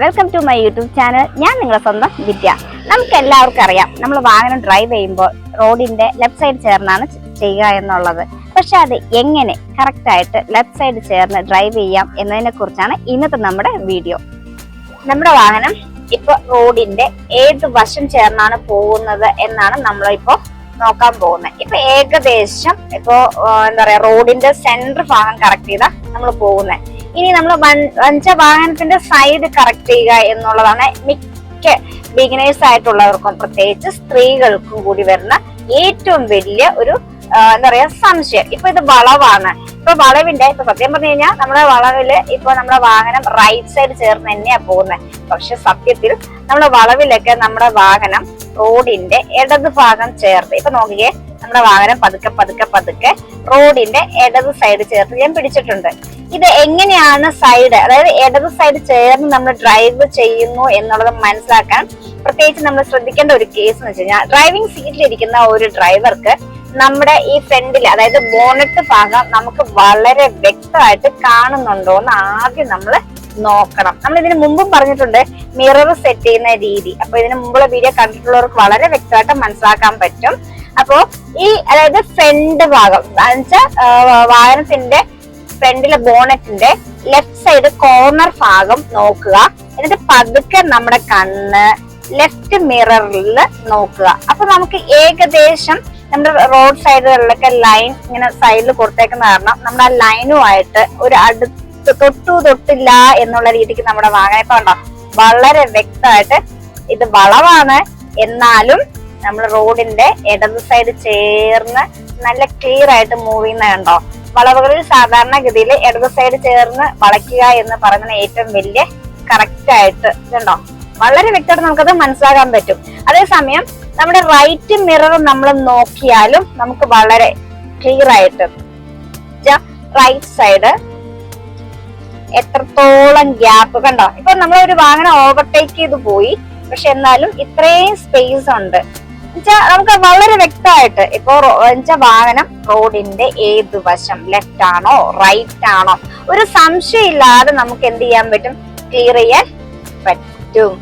Welcome to my YouTube channel ഞാൻ നിങ്ങളെ സ്വന്തം വിദ്യ. നമുക്ക് എല്ലാവർക്കും അറിയാം. നമ്മൾ വാഹനം ഡ്രൈവ് ചെയ്യുമ്പോൾ റോഡിന്റെ ലെഫ്റ്റ് സൈഡ് ചേർന്നാണ് ചെയ്യുക എന്നുള്ളത്. പക്ഷെ അത് എങ്ങനെ കറക്റ്റ് ആയിട്ട് ലെഫ്റ്റ് സൈഡ് ചേർന്ന് ഡ്രൈവ് ചെയ്യാം എന്നതിനെ കുറിച്ചാണ് ഇന്നത്തെ നമ്മുടെ വീഡിയോ നമ്മുടെ വാഹനം ഇപ്പൊ റോഡിന്റെ ഏത് വശം ചേർന്നാണ് പോകുന്നത് എന്നാണ് നമ്മളിപ്പോ നോക്കാൻ പോകുന്നത്. ഇപ്പൊ ഏകദേശം ഇപ്പോ എന്താ പറയാ റോഡിന്റെ സെന്റർ ഭാഗം കറക്റ്റ് ചെയ്താ നമ്മൾ പോകുന്നത്. ഇനി നമ്മൾ വഞ്ച വാഹനത്തിന്റെ സൈഡ് കറക്റ്റ് ചെയ്യുക എന്നുള്ളതാണ് മിക്ക ബിഗിനേഴ്സ് ആയിട്ടുള്ളവർക്കും പ്രത്യേകിച്ച് സ്ത്രീകൾക്കും കൂടി വരുന്ന ഏറ്റവും വലിയ ഒരു എന്താ പറയാ സംശയം. ഇപ്പൊ ഇത് വളവാണ്. ഇപ്പൊ വളവിന്റെ ഇപ്പൊ സത്യം പറഞ്ഞു കഴിഞ്ഞാൽ നമ്മുടെ വളവിൽ ഇപ്പൊ നമ്മുടെ വാഹനം റൈറ്റ് സൈഡ് ചേർന്ന് തന്നെയാ പോകുന്നത് പക്ഷെ സത്യത്തിൽ നമ്മുടെ വളവിലൊക്കെ നമ്മുടെ വാഹനം റോഡിന്റെ ഇടത് ഭാഗം ചേർത്ത് ഇപ്പൊ നോക്കിയേ നമ്മുടെ വാഹനം പതുക്കെ പതുക്കെ പതുക്കെ റോഡിന്റെ ഇടത് സൈഡ് ചേർത്ത് ഞാൻ പിടിച്ചിട്ടുണ്ട്. ഇത് എങ്ങനെയാണ് സൈഡ് അതായത് ഇടത് സൈഡ് ചേർന്ന് നമ്മൾ ഡ്രൈവ് ചെയ്യുന്നു എന്നുള്ളത് മനസ്സിലാക്കാൻ പ്രത്യേകിച്ച് നമ്മൾ ശ്രദ്ധിക്കേണ്ട ഒരു കേസ് എന്ന് വെച്ച് കഴിഞ്ഞാൽ ഡ്രൈവിംഗ് സീറ്റിലിരിക്കുന്ന ഒരു ഡ്രൈവർക്ക് നമ്മുടെ ഈ ഫ്രണ്ടിൽ അതായത് ബോണറ്റ് ഭാഗം നമുക്ക് വളരെ വ്യക്തമായിട്ട് കാണുന്നുണ്ടോ എന്ന് ആദ്യം നമ്മൾ നോക്കണം. നമ്മൾ ഇതിന് മുമ്പും പറഞ്ഞിട്ടുണ്ട് മിറർ സെറ്റ് ചെയ്യുന്ന രീതി. അപ്പൊ ഇതിന് മുമ്പുള്ള വീഡിയോ കണ്ടിട്ടുള്ളവർക്ക് വളരെ വ്യക്തമായിട്ട് മനസ്സിലാക്കാൻ പറ്റും. അപ്പോ ഈ അതായത് ഫ്രണ്ട് ഭാഗം എന്നുവെച്ചാൽ വാഹനത്തിന്റെ ഫ്രണ്ടിലെ ബോണറ്റിന്റെ ലെഫ്റ്റ് സൈഡ് കോർണർ ഭാഗം നോക്കുക. എന്നിട്ട് പതുക്കെ നമ്മുടെ കണ്ണ് ലെഫ്റ്റ് മിററിൽ നോക്കുക. അപ്പൊ നമുക്ക് ഏകദേശം നമ്മുടെ റോഡ് സൈഡുകളിലൊക്കെ ലൈൻ ഇങ്ങനെ സൈഡിൽ കൊടുത്തേക്കുന്ന കാരണം നമ്മുടെ ആ ലൈനുമായിട്ട് ഒരു അടുത്ത് തൊട്ടു തൊട്ടില്ല എന്നുള്ള രീതിക്ക് നമ്മുടെ വാഹനം ഇപ്പൊ ഉണ്ടോ വളരെ വ്യക്തമായിട്ട് ഇത് വളവാണ്. എന്നാലും നമ്മൾ റോഡിന്റെ ഇടത് സൈഡ് ചേർന്ന് നല്ല ക്ലിയർ ആയിട്ട് മൂവ് ചെയ്യുന്ന കണ്ടോ? വളവുകളിൽ സാധാരണഗതിയിൽ ഇടത് സൈഡ് ചേർന്ന് വളയ്ക്കുക എന്ന് പറയുന്ന ഏറ്റവും വലിയ കറക്റ്റ് ആയിട്ട് ഇതുണ്ടോ? വളരെ വ്യക്തമായിട്ട് നമുക്കത് മനസ്സിലാക്കാൻ പറ്റും. അതേസമയം നമ്മുടെ റൈറ്റ് മിറർ നമ്മൾ നോക്കിയാലും നമുക്ക് വളരെ ക്ലിയർ ആയിട്ട് റൈറ്റ് സൈഡ് എത്രത്തോളം ഗ്യാപ്പ് കണ്ടോ? ഇപ്പൊ നമ്മൾ ഒരു വാഹനം ഓവർടേക്ക് ചെയ്ത് പോയി. പക്ഷെ എന്നാലും ഇത്രയും സ്പേസ് ഉണ്ട്. നമുക്ക് വളരെ വ്യക്തമായിട്ട് ഇപ്പോ വാഹനം റോഡിന്റെ ഏത് വശം? ലെഫ്റ്റ് ആണോ? റൈറ്റ് ആണോ? ഒരു സംശയമില്ലാതെ നമുക്ക് എന്ത് ചെയ്യാൻ പറ്റും? ക്ലിയർ ചെയ്യാൻ പറ്റും.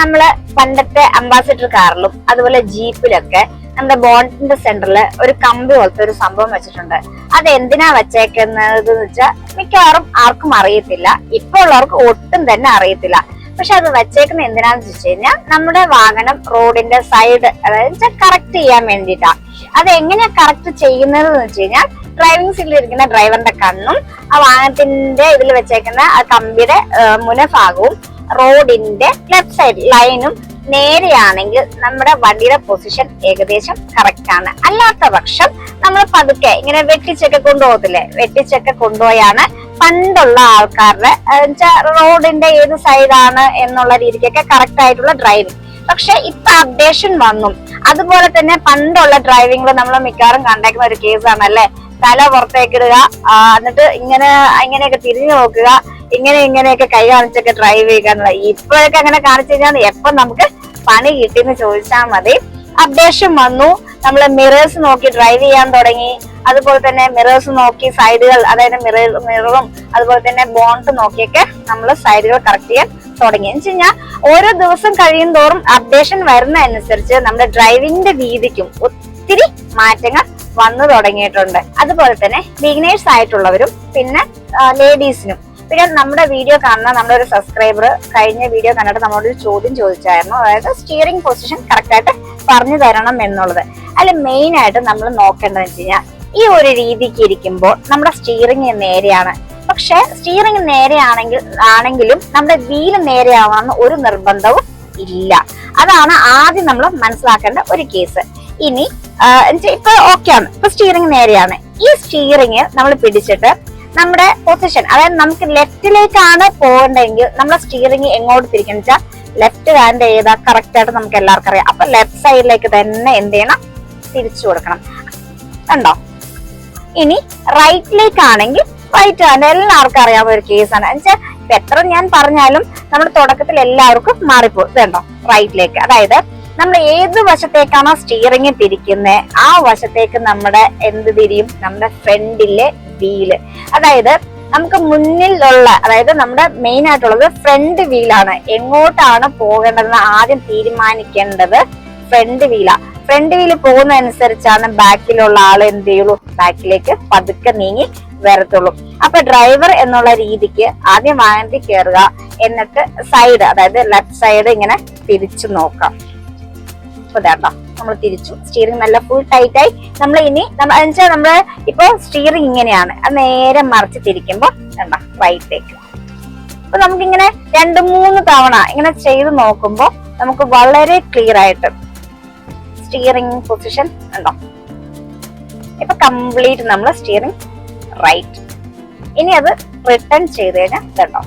നമ്മൾ പണ്ടത്തെ അംബാസിഡർ കാറിലും അതുപോലെ ജീപ്പിലൊക്കെ നമ്മുടെ ബോണ്ടിന്റെ സെന്ററിൽ ഒരു കമ്പി പോലത്തെ ഒരു സംഭവം വെച്ചിട്ടുണ്ട്. അത് എന്തിനാ വെച്ചേക്കുന്നത് വെച്ചാൽ മിക്കവാറും ആർക്കും അറിയത്തില്ല. ഇപ്പൊ ഉള്ളവർക്ക് ഒട്ടും തന്നെ അറിയത്തില്ല. പക്ഷെ അത് വെച്ചേക്കുന്നത് എന്തിനാന്ന് വെച്ച് കഴിഞ്ഞാൽ നമ്മുടെ വാഹനം റോഡിന്റെ സൈഡ് അതായത് കറക്റ്റ് ചെയ്യാൻ വേണ്ടിയിട്ടാണ് അത് എങ്ങനെയാ കറക്റ്റ് ചെയ്യുന്നത് എന്ന് വെച്ച് കഴിഞ്ഞാൽ ഡ്രൈവിംഗ് സീറ്റിൽ ഇരിക്കുന്ന ഡ്രൈവറിന്റെ കണ്ണും ആ വാഹനത്തിന്റെ ഇതിൽ വെച്ചേക്കുന്ന ആ കമ്പിയുടെ മുനഭാഗവും റോഡിന്റെ ലെഫ്റ്റ് സൈഡ് ലൈനും നേരെയാണെങ്കിൽ നമ്മുടെ വണ്ടിയുടെ പൊസിഷൻ ഏകദേശം കറക്റ്റ് ആണ്. അല്ലാത്ത പക്ഷം നമ്മൾ പതുക്കെ ഇങ്ങനെ വെട്ടിച്ചൊക്കെ കൊണ്ടുപോകത്തില്ലേ? വെട്ടിച്ചൊക്കെ കൊണ്ടുപോയാണ് പണ്ടുള്ള ആൾക്കാരുടെ റോഡിന്റെ ഏത് സൈഡാണ് എന്നുള്ള രീതിക്കൊക്കെ കറക്റ്റ് ആയിട്ടുള്ള ഡ്രൈവിംഗ് പക്ഷെ ഇപ്പൊ അപ്ഡേഷൻ വന്നു. അതുപോലെ തന്നെ പണ്ടുള്ള ഡ്രൈവിംഗിൽ നമ്മൾ മിക്കവാറും കണ്ടേക്കുന്ന ഒരു കേസാണ് അല്ലെ തല പുറത്തേക്കിടുക എന്നിട്ട് ഇങ്ങനെ ഇങ്ങനെയൊക്കെ തിരിഞ്ഞു നോക്കുക ഇങ്ങനെ ഇങ്ങനെയൊക്കെ കൈ കാണിച്ചൊക്കെ ഡ്രൈവ് ചെയ്യുക എന്നുള്ള ഇപ്പോഴൊക്കെ അങ്ങനെ കാണിച്ചു കഴിഞ്ഞാൽ എപ്പൊ നമുക്ക് പണി കിട്ടിയെന്ന് ചോദിച്ചാൽ മതി. അപ്ഡേഷൻ വന്നു. നമ്മൾ മിറേഴ്സ് നോക്കി ഡ്രൈവ് ചെയ്യാൻ തുടങ്ങി. അതുപോലെ തന്നെ മിറേഴ്സ് നോക്കി സൈഡുകൾ അതായത് മിറർ മിററും അതുപോലെ തന്നെ ബോണ്ട് നോക്കിയൊക്കെ നമ്മൾ സൈഡുകൾ കറക്റ്റ് ചെയ്യാൻ തുടങ്ങി എന്ന് വെച്ച് കഴിഞ്ഞാൽ ഓരോ ദിവസം കഴിയും തോറും അപ്ഡേഷൻ വരുന്ന അനുസരിച്ച് നമ്മുടെ ഡ്രൈവിംഗിന്റെ രീതിക്കും ഒത്തിരി മാറ്റങ്ങൾ വന്നു തുടങ്ങിയിട്ടുണ്ട്. അതുപോലെ തന്നെ ബിഗിനേഴ്സ് ആയിട്ടുള്ളവരും പിന്നെ ലേഡീസിനും പിന്നെ നമ്മുടെ വീഡിയോ കാണുന്ന നമ്മുടെ ഒരു സബ്സ്ക്രൈബർ കഴിഞ്ഞ വീഡിയോ കണ്ടിട്ട് നമ്മളൊരു ചോദ്യം ചോദിച്ചായിരുന്നു. അതായത് സ്റ്റിയറിംഗ് പൊസിഷൻ കറക്റ്റായിട്ട് പറഞ്ഞു തരണം എന്നുള്ളത്. അല്ല മെയിൻ ആയിട്ട് നമ്മൾ നോക്കേണ്ടതെന്ന് വെച്ച് കഴിഞ്ഞാൽ ഈ ഒരു രീതിക്ക് ഇരിക്കുമ്പോൾ നമ്മുടെ സ്റ്റീറിംഗ് നേരെയാണ്. പക്ഷെ സ്റ്റീറിംഗ് നേരെയാണെങ്കിൽ ആണെങ്കിലും നമ്മുടെ വീൽ നേരെയാവണമെന്ന് ഒരു നിർബന്ധവും ഇല്ല. അതാണ് ആദ്യം നമ്മൾ മനസ്സിലാക്കേണ്ട ഒരു കേസ് ഇനി ഇപ്പൊ ആണ്. ഇപ്പൊ സ്റ്റീറിംഗ് നേരെയാണ്. ഈ സ്റ്റീറിംഗ് നമ്മൾ പിടിച്ചിട്ട് നമ്മുടെ പൊസിഷൻ അതായത് നമുക്ക് ലെഫ്റ്റിലേക്കാണ് പോകേണ്ടതെങ്കിൽ നമ്മുടെ സ്റ്റീറിംഗ് എങ്ങോട്ട് തിരിക്കണം വെച്ചാൽ ലെഫ്റ്റ് ഹാൻഡ് ഏതാ? കറക്റ്റ് ആയിട്ട് നമുക്ക് എല്ലാവർക്കും അറിയാം. അപ്പൊ ലെഫ്റ്റ് സൈഡിലേക്ക് തന്നെ എന്ത് ചെയ്യണം? തിരിച്ചു കൊടുക്കണം. കണ്ടോ? ഇനി റൈറ്റിലേക്ക് ആണെങ്കിൽ റൈറ്റ് ആണ്. എല്ലാവർക്കും അറിയാവുന്ന ഒരു കേസാണ് എന്നുവെച്ചാൽ എത്ര ഞാൻ പറഞ്ഞാലും നമ്മൾ തുടക്കത്തിൽ എല്ലാവർക്കും മാറിപ്പോകും വേണ്ടോ റൈറ്റിലേക്ക്. അതായത് നമ്മൾ ഏത് വശത്തേക്കാണോ സ്റ്റിയറിംഗ് തിരിക്കുന്നത് ആ വശത്തേക്ക് നമ്മുടെ എന്ത് തിരിയും? നമ്മുടെ ഫ്രണ്ടിലെ വീൽ അതായത് നമുക്ക് മുന്നിലുള്ള അതായത് നമ്മുടെ മെയിൻ ആയിട്ടുള്ളത് ഫ്രണ്ട് വീലാണ് എങ്ങോട്ടാണ് പോകേണ്ടതെന്ന് ആദ്യം തീരുമാനിക്കേണ്ടത് ഫ്രണ്ട് വീലാ ഫ്രണ്ട് വീൽ പോകുന്ന അനുസരിച്ചാണ് ബാക്കിലുള്ള ആൾ എന്ത് ചെയ്യുള്ളൂ? ബാക്കിലേക്ക് പതുക്കെ നീങ്ങി വരത്തുള്ളൂ. അപ്പൊ ഡ്രൈവർ എന്നുള്ള രീതിക്ക് ആദ്യം വാഹനത്തിൽ കയറുക എന്നിട്ട് സൈഡ് അതായത് ലെഫ്റ്റ് സൈഡ് ഇങ്ങനെ തിരിച്ചു നോക്കാം ഇപ്പൊ ഇതാട്ടോ നമ്മൾ തിരിച്ചു. സ്റ്റിയറിംഗ് നല്ല ഫുൾ ടൈറ്റ് ആയി. നമ്മൾ ഇനി നമ്മൾ വെച്ചാൽ നമ്മൾ ഇപ്പൊ സ്റ്റിയറിംഗ് ഇങ്ങനെയാണ്. അത് നേരെ മറിച്ച് തിരിക്കുമ്പോ കണ്ട റൈറ്റിലേക്ക് അപ്പൊ നമുക്കിങ്ങനെ രണ്ട് മൂന്ന് തവണ ഇങ്ങനെ ചെയ്ത് നോക്കുമ്പോ നമുക്ക് വളരെ ക്ലിയർ ആയിട്ട് സ്റ്റിയറിംഗ് പൊസിഷൻ ഉണ്ടോ? ഇപ്പൊ കംപ്ലീറ്റ് നമ്മൾ സ്റ്റിയറിംഗ് റൈറ്റ് ഇനി അത് റിട്ടേൺ ചെയ്ത് കഴിഞ്ഞാൽ ഇതുണ്ടോ?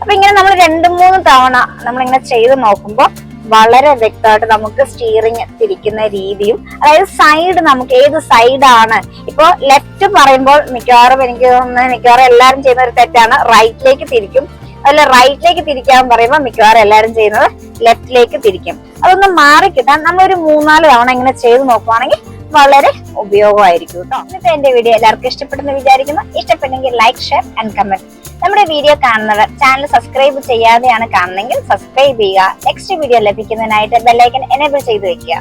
അപ്പൊ ഇങ്ങനെ നമ്മൾ രണ്ട് മൂന്ന് തവണ നമ്മൾ ഇങ്ങനെ ചെയ്ത് നോക്കുമ്പോൾ വളരെ വ്യക്തമായിട്ട് നമുക്ക് സ്റ്റിയറിംഗ് തിരിക്കുന്ന രീതിയും അതായത് സൈഡ് നമുക്ക് ഏത് സൈഡാണ് ഇപ്പോൾ ലെഫ്റ്റ് പറയുമ്പോൾ മിക്കവാറും എനിക്ക് തോന്നുന്നത് മിക്കവാറും എല്ലാവരും ചെയ്യുന്ന ഒരു തെറ്റാണ്. റൈറ്റിലേക്ക് തിരിക്കും. അതിൽ റൈറ്റിലേക്ക് തിരിക്കാൻ പറയുമ്പോൾ മിക്കവാറും എല്ലാവരും ചെയ്യുന്നത് ലെഫ്റ്റിലേക്ക് തിരിക്കും. അതൊന്ന് മാറി കിട്ടാൻ നമ്മൾ ഒരു മൂന്നാൽ തവണ ഇങ്ങനെ ചെയ്ത് നോക്കുവാണെങ്കിൽ വളരെ ഉപയോഗമായിരിക്കും കേട്ടോ. ഇന്നത്തെ എന്റെ വീഡിയോ എല്ലാവർക്കും ഇഷ്ടപ്പെട്ടെന്ന് വിചാരിക്കുന്നു. ഇഷ്ടപ്പെട്ടെങ്കിൽ ലൈക്ക് ഷെയർ ആൻഡ് കമന്റ് നമ്മുടെ വീഡിയോ കാണുന്നവർ ചാനൽ സബ്സ്ക്രൈബ് ചെയ്യാതെയാണ് കാണുന്നതെങ്കിൽ സബ്സ്ക്രൈബ് ചെയ്യുക. നെക്സ്റ്റ് വീഡിയോ ലഭിക്കുന്നതിനായിട്ട് ബെല്ലൈക്കൻ എനേബിൾ ചെയ്ത് വെക്കുക.